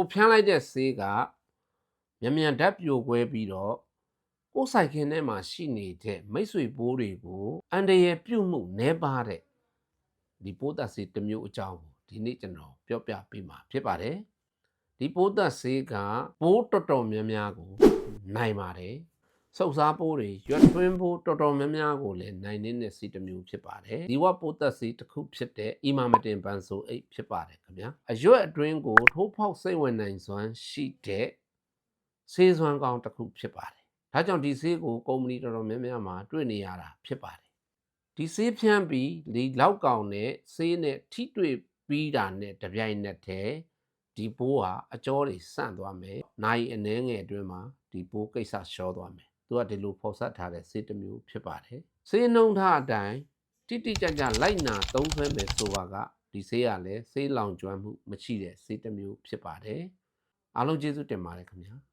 ကိုဖြန်းလိုက်တဲ့ဆေးကမြန်မြန်ဓာတ်ပြိုကွဲပြီးတော့ကိုယ်ဆိုင်ခင်ထဲမှာရှိနေတဲ့မိတ်ဆွေပိုးတွေကိုအန်တရယ်ပြုတ်မှုနဲပါတဲ့ဒီပိုးသက်ဆေးတစ်မျိုးအကြောင်းကိုဒီနေ့ကျွန်တော်ပြောပြပေးမှာဖြစ်ပါတယ်ဒီပိုးသက်ဆေးကပိုးတော်တော်များများကိုနိုင်ပါတယ် ဆုပ်စားပိုးတွေရွက်ထွင်းပိုးတော်တော်များများကိုလည်းနိုင်နေတဲ့ဆေးတစ်မျိုးဖြစ်ပါတယ်ဒီဝပိုးသက်ဆေးတစ်ခုဖြစ်တဲ့အီမာမတင်ပန်ဆိုအိတ်ဖြစ်ပါတယ်ခင်ဗျာအရွက်အတွင်းကိုထိုးဖောက်စိတ်ဝင်နိုင်စွမ်းရှိတဲ့ဆေးစွမ်းကောင်းတစ်ခုဖြစ်ပါတယ်ဒါကြောင့်ဒီဆေးကိုကုမ္ပဏီတော်တော်များများမှာတွေ့နေရတာဖြစ်ပါတယ်ဒီဆေးဖြန်းပြီးဒီလောက်ကောင်နဲ့ဆေးနဲ့ထိတွေ့ပြီးတာနဲ့တပြိုင်နက်တည်းဒီပိုးဟာအကြောတွေဆန့်သွားမယ်။နိုင်အနှဲငယ်အတွင်းမှာဒီပိုးကိစ္စရှောသွားမယ်။ သူကဒီလိုဖော်ဆက်ထားတဲ့ဆေးတစ်မျိုးဖြစ်ပါတယ်။ဆေးနှုံထားအတိုင်းတိတိကျကျလိုက်နာသုံးဆွဲမယ်ဆိုပါကဒီဆေးကလည်းဆေးလောင်ကျွမ်းမှုမရှိတဲ့ဆေးတစ်မျိုးဖြစ်ပါတယ်။အားလုံးကျေးဇူးတင်ပါတယ်ခင်ဗျာ။